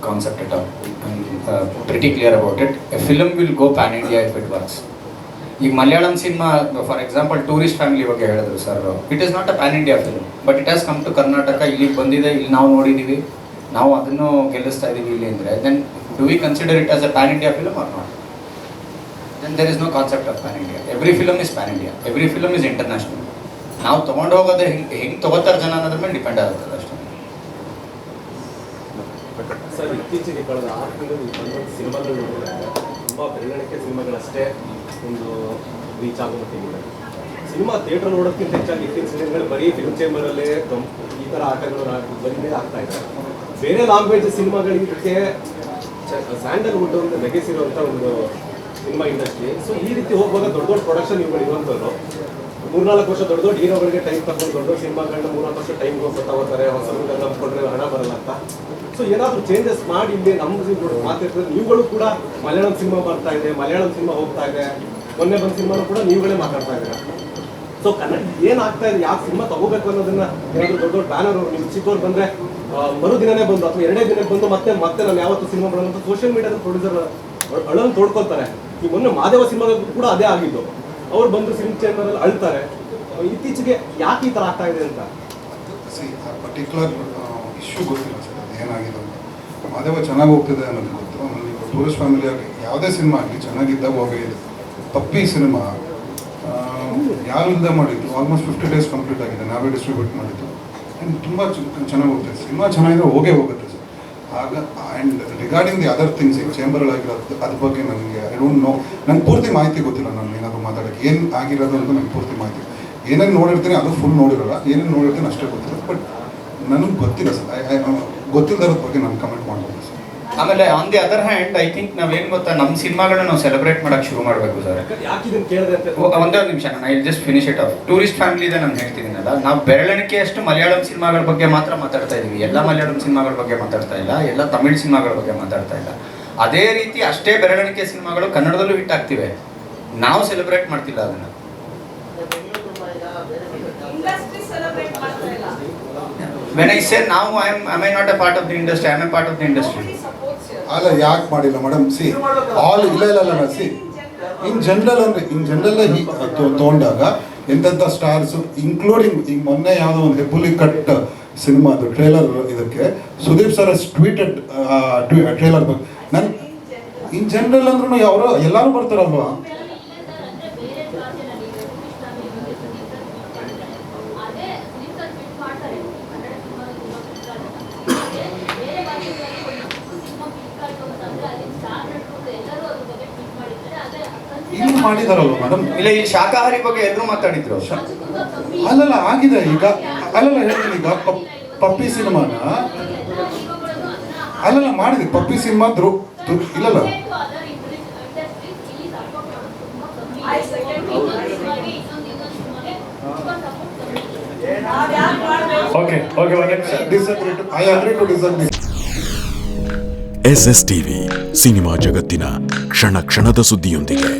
concept at all. I'm uh, pretty clear about it. A film will go pan India if it works. ಈಗ Malayalam cinema for example tourist family ಬಗ್ಗೆ ಹೇಳಿದ್ರು sir it is not a pan India film but it has come to Karnataka ಇಲ್ಲಿಗೆ ಬಂದಿದೆ ಇಲ್ಲಿ ನಾವು ನೋಡಿದ್ದೀವಿ ನಾವು ಅದನ್ನು ಗೆಲ್ಲಿಸ್ತಾ ಇದ್ದೀವಿ ಇಲ್ಲಿ ಅಂದರೆ then do we consider it as a pan India film or not then there is no concept of pan India every film is pan India every film is international ನಾವು ತೊಗೊಂಡು ಹೋಗೋದು ಹೆಂಗೆ ಹೆಂಗೆ ತೊಗೋತಾರೆ ಜನ ಅನ್ನೋದ್ರ ಮೇಲೆ ಡಿಪೆಂಡ್ ಆಗುತ್ತೆ ಅಷ್ಟೇ ಸರ್, ಇತ್ತೀಚೆಗೆ ಕಳೆದ ಆರು ತಿಂಗಳು ಬಂದಂಥ ಸಿನಿಮಾಗಳು ನೋಡಿದ್ರೆ ತುಂಬ ಬೆರಳಿಕೆ ಸಿನಿಮಾಗಳಷ್ಟೇ ಒಂದು ರೀಚ್ ಆಗೋ ಮಟ್ಟಿಗಿದೆ ಸಿನಿಮಾ ಥಿಯೇಟರ್ ನೋಡೋದಕ್ಕಿಂತ ಹೆಚ್ಚಾಗಿ ಇತ್ತೀಚಿನ ಸಿನಿಮಾಗಳು ಬರೀ ಫಿಲ್ಮ್ ಚೇಂಬರಲ್ಲೇ ಈ ಥರ ಆಟಗಳು ಬರೀನೇ ಆಗ್ತಾ ಇದೆ. ಬೇರೆ ಲ್ಯಾಂಗ್ವೇಜ್ ಸಿನಿಮಾಗಳಿಗೆ ಸ್ಯಾಂಡಲ್ವುಡ್ ಅಂತ ನೆಗೆಸಿರುವಂಥ ಒಂದು ಸಿನಿಮಾ ಇಂಡಸ್ಟ್ರಿ ಸೊ ಈ ರೀತಿ ಹೋಗುವಾಗ ದೊಡ್ಡ ದೊಡ್ಡ ಪ್ರೊಡಕ್ಷನ್ ಇವುಗಳು ಇರುವಂಥವ್ರು ಮೂರ್ನಾಲ್ಕು ವರ್ಷ ದೊಡ್ಡ ದೊಡ್ಡ ಹೀರೋಗಳಿಗೆ ಟೈಮ್ ತಗೊಂಡು ಸಿನಿಮಾಗಳನ್ನ ಮೂರ್ನಾಲ್ಕು ವರ್ಷ ಟೈಮ್ ತಗೋತಾರೆ ಹೊಸಗಳನ್ನ ನಂಬ್ಕೊಂಡ್ರೆ ಹಣ ಬರಲ್ಲ ಅಂತ. ಸೊ ಏನಾದರೂ ಚೇಂಜಸ್ ಮಾಡಿ ಇಲ್ಲಿ ನಮ್ಮ ಮಾತಾಡ್ತಾರೆ ನೀವುಗಳು ಕೂಡ ಮಲಯಾಳಂ ಸಿನಿಮಾ ಬರ್ತಾ ಇದೆ, ಮಲಯಾಳಂ ಸಿನಿಮಾ ಹೋಗ್ತಾ ಇದೆ. ಮೊನ್ನೆ ಬಂದ ಸಿನಿಮಾನು ಕೂಡ ನೀವುಗಳೇ ಮಾತಾಡ್ತಾ ಇದ್ದೀರಾ? ಸೊ ಕನ್ನಡ ಏನಾಗ್ತಾ ಇದೆ ಯಾವ ಸಿನಿಮಾ ತಗೋಬೇಕು ಅನ್ನೋದನ್ನ ಏನಾದ್ರು ದೊಡ್ಡ ದೊಡ್ಡ ಬ್ಯಾನರ್ ನೀವು ಚಿಕ್ಕವ್ರು ಬಂದ್ರೆ ಮರು ಮರುದಿನನೇ ಬಂದು ಅಥವಾ ಎರಡೇ ದಿನ ಬಂದು ಮತ್ತೆ ಮತ್ತೆ ನಾನು ಯಾವತ್ತು ಸಿನಿಮಾ ಅಂತ ಸೋಷಿಯಲ್ ಮೀಡಿಯಾದ ಪ್ರೊಡ್ಯೂಸರ್ ಅಳನ್ನು ತೋಡ್ಕೊಳ್ತಾರೆ. ಈ ಮೊನ್ನೆ ಮಾದೇವ ಸಿನಿಮಾ ಕೂಡ ಅದೇ ಆಗಿದ್ದು. ಅವ್ರು ಬಂದು ಸಿನಿಮಾ ಚೇಂಬರಲ್ಲಿ ಅಳ್ತಾರೆ. ಇತ್ತೀಚೆಗೆ ಯಾಕೆ ಈ ತರ ಆಗ್ತಾ ಇದೆ ಅಂತ? ಪರ್ಟಿಕ್ಯುಲರ್ ಇಶ್ಯೂ ಗೊತ್ತಿಲ್ಲ ಸರ್. ಏನಾಗಿದೆ ಅಂತ. ಮಾದೇವ ಚೆನ್ನಾಗಿ ಹೋಗ್ತಿದೆ ಅನ್ನೋದು ಗೊತ್ತು. ಆಮೇಲೆ ಟೂರಿಸ್ಟ್ ಫ್ಯಾಮಿಲಿ ಆಗಿ ಯಾವುದೇ ಸಿನಿಮಾ ಆಗಲಿ ಚೆನ್ನಾಗಿದ್ದಾಗ ಹೋಗಿದೆ ಪಪ್ಪಿ ಸಿನಿಮಾ ಯಾರು ಮಾಡಿದ್ದು? ಆಲ್ಮೋಸ್ಟ್ ಫಿಫ್ಟಿ ಡೇಸ್ ಕಂಪ್ಲೀಟ್ ಆಗಿದೆ. ನಾವೇ ಡಿಸ್ಟ್ರಿಬ್ಯೂಟ್ ಮಾಡಿದ್ದು. ಆ್ಯಂಡ್ ತುಂಬ ಚೆನ್ನಾಗಿ ಹೋಗ್ತಿದೆ. ಸಿನಿಮಾ ಚೆನ್ನಾಗಿದ್ರೆ ಹೋಗೇ ಹೋಗುತ್ತೆ. ಆಗ and regarding the other things ಈಗ ಚೇಂಬರ್ಗಳಾಗಿರೋದು ಅದ್ರ ಬಗ್ಗೆ ನನಗೆ ಐ ಡೋಂಟ್ ನೋ ನಂಗೆ ಪೂರ್ತಿ ಮಾಹಿತಿ ಗೊತ್ತಿಲ್ಲ ನಾನು ಏನಾದರೂ ಮಾತಾಡೋಕ್ಕೆ ಏನು ಆಗಿರೋದು ಅಂತ ನಂಗೆ ಪೂರ್ತಿ ಮಾಹಿತಿ ಏನೇನು ನೋಡಿರ್ತೀನಿ ಅದು ಫುಲ್ ನೋಡಿರಲ್ಲ. ಏನೇನು ನೋಡಿರ್ತೀನಿ ಅಷ್ಟೇ ಗೊತ್ತಿಲ್ಲ. ಬಟ್ ನನಗೆ ಗೊತ್ತಿಲ್ಲ ಸರ್. ಐ ಗೊತ್ತಿಲ್ಲದ್ರ ಬಗ್ಗೆ ನಾನು ಕಮೆಂಟ್ ಮಾಡ್ಬೋದು ಸರ್. ಆಮೇಲೆ on the other hand I think ನಾವೇನು ಗೊತ್ತಾ ನಮ್ಮ ಸಿನಿಮಾಗಳನ್ನ ನಾವು ಸೆಲೆಬ್ರೇಟ್ ಮಾಡಕ್ಕೆ ಶುರು ಮಾಡಬೇಕು ಸರ್. ಒಂದೇ ಒಂದು ನಿಮಿಷ ನಾನು I just finish it off tourist family ಇದೆ ನಾನು ಹೇಳ್ತಿದ್ದೀನಲ್ಲ ನಾವು ಬೆರಳಿಕೆಯಷ್ಟು ಮಲಯಾಳಂ ಸಿನಿಮಾಗಳ ಬಗ್ಗೆ ಮಾತ್ರ ಮಾತಾಡ್ತಾ ಇದೀವಿ. ಎಲ್ಲ ಮಲಯಾಳಂ ಸಿನಿಮಾಗಳ ಬಗ್ಗೆ ಮಾತಾಡ್ತಾ ಇಲ್ಲ ಎಲ್ಲ ತಮಿಳ್ ಸಿನಿಮಾಗಳ ಬಗ್ಗೆ ಮಾತಾಡ್ತಾ ಇಲ್ಲ. ಅದೇ ರೀತಿ ಅಷ್ಟೇ ಬೆರಳಿಕೆ ಸಿನಿಮಾಗಳು ಕನ್ನಡದಲ್ಲೂ ಹಿಟ್ ಆಗ್ತಿವೆ. ನಾವು ಸೆಲೆಬ್ರೇಟ್ ಮಾಡ್ತಿಲ್ಲ ಅದನ್ನ. ಇಂಡಸ್ಟ್ರಿ ಸೆಲೆಬ್ರೇಟ್ ಮಾಡ್ತಾ ಇಲ್ಲ. ವೆನ್ ಐ ಸೇ ನಾವು I am I not a part of the industry I am a part of the industry. ಅಲ್ಲ ಯಾಕೆ ಮಾಡಿಲ್ಲ ಮೇಡಮ್ ಸಿ ಆಲ್ ಇಲ್ಲ ಇಲ್ಲ ಇಲ್ಲ ಸಿ. ಇನ್ ಜನರಲ್ ಅಂದ್ರೆ ಇನ್ ಜನರಲ್ ತೊಗೊಂಡಾಗ ಎಂತೆಂಥ ಸ್ಟಾರ್ಸ್ ಇನ್ಕ್ಲೂಡಿಂಗ್ ಈಗ ಮೊನ್ನೆ ಯಾವುದೋ ಒಂದು ಹೆಬ್ಬುಲಿ ಕಟ್ ಸಿನಿಮಾದು ಟ್ರೇಲರ್ ಇದಕ್ಕೆ, ಸುದೀಪ್ ಸರ್ ಟ್ವೀಟೆಡ್ ಟ್ರೇಲರ್ ಬಗ್ಗೆ. ನಾನು ಇನ್ ಜನರಲ್ ಅಂದ್ರೂ ಯಾರು ಎಲ್ಲರೂ ಬರ್ತಾರಲ್ವಾ? ಇಲ್ಲಿ ಮಾಡಿದಾರಲ್ವ ಮೇಡಮ್ ಇಲ್ಲ ಈ ಶಾಖಾಹಾರಿ ಬಗ್ಗೆ ಎಲ್ಲರೂ ಮಾತಾಡಿದ್ರು ಅಲ್ಲಲ್ಲ ಆಗಿದೆ ಈಗ. ಅಲ್ಲಲ್ಲ ಹೇಳ್ತೀನಿ ಈಗ. ಪಪ್- ಪಪ್ಪಿ ಸಿನಿಮಾನ ಅಲ್ಲಲ್ಲ ಮಾಡಿದ್ವಿ ಪಪ್ಪಿ ಸಿನಿಮಾ ಧ್ರು ಇಲ್ಲಲ್ಲ. Okay? Okay okay ಡಿಸರ್ to I agree to disagree S S TV cinema ಜಗತ್ತಿನ ಕ್ಷಣ ಕ್ಷಣದ ಸುದ್ದಿಯೊಂದಿಗೆ